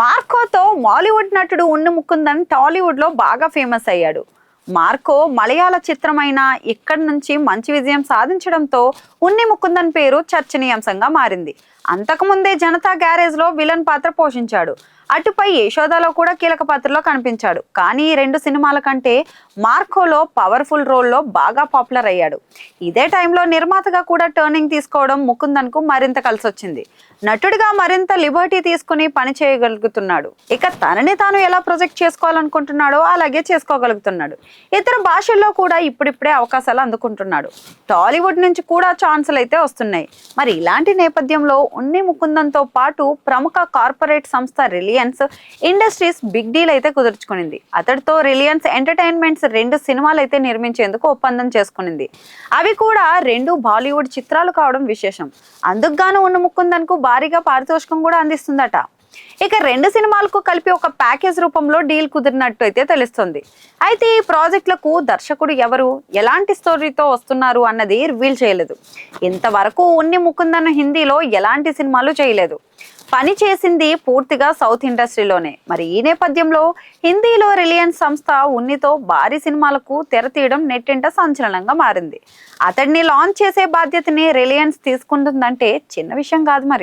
మార్కోతో మాలీవుడ్ నటుడు ఉన్ని ముకుందన్ టాలీవుడ్లో బాగా ఫేమస్ అయ్యాడు. మార్కో మలయాళ చిత్రమైన ఇక్కడి నుంచి మంచి విజయం సాధించడంతో ఉన్ని ముకుందన్ పేరు చర్చనీయాంశంగా మారింది. అంతకుముందే జనతా గ్యారేజ్లో విలన్ పాత్ర పోషించాడు. అటుపై యశోదలో కూడా కీలక పాత్రలో కనిపించాడు. కానీ ఈ రెండు సినిమాల కంటే మార్కోలో పవర్ఫుల్ రోల్లో బాగా పాపులర్ అయ్యాడు. ఇదే టైంలో నిర్మాతగా కూడా టర్నింగ్ తీసుకోవడం ముకుందన్కు మరింత కలిసొచ్చింది. నటుడిగా మరింత లిబర్టీ తీసుకుని పని చేయగలుగుతున్నాడు. ఇక తనని తాను ఎలా ప్రొజెక్ట్ చేసుకోవాలనుకుంటున్నాడో అలాగే చేసుకోగలుగుతున్నాడు. ఇతర భాషల్లో కూడా ఇప్పుడిప్పుడే అవకాశాలు అందుకుంటున్నాడు. టాలీవుడ్ నుంచి కూడా ఛాన్సులు అయితే వస్తున్నాయి. మరి ఇలాంటి నేపథ్యంలో ఉన్ని ముకుందంతో పాటు ప్రముఖ కార్పొరేట్ సంస్థ రిలయన్స్ ఇండస్ట్రీస్ బిగ్ డీల్ అయితే కుదుర్చుకునింది. అతడితో రిలయన్స్ ఎంటర్టైన్మెంట్స్ రెండు సినిమాలు అయితే నిర్మించేందుకు ఒప్పందం చేసుకునింది. అవి కూడా రెండు బాలీవుడ్ చిత్రాలు కావడం విశేషం. అందుకు గాను ఉన్న ముకుందన్కు భారీగా పారితోషికం కూడా అందిస్తుందట. ఇక రెండు సినిమాలకు కలిపి ఒక ప్యాకేజ్ రూపంలో డీల్ కుదిరినట్టు అయితే తెలుస్తుంది. అయితే ఈ ప్రాజెక్టులకు దర్శకుడు ఎవరు ఎలాంటి స్టోరీతో వస్తున్నారు అన్నది రివీల్ చేయలేదు. ఇంతవరకు ఉన్ని ముకుందన్ హిందీలో ఎలాంటి సినిమాలు చేయలేదు. పని చేసింది పూర్తిగా సౌత్ ఇండస్ట్రీలోనే. మరి ఈ నేపథ్యంలో హిందీలో రిలయన్స్ సంస్థ ఉన్నితో భారీ సినిమాలకు తెర తీయడం నెట్టింట సంచలనంగా మారింది. అతడిని లాంచ్ చేసే బాధ్యతని రిలయన్స్ తీసుకుంటుందంటే చిన్న విషయం కాదు మరి.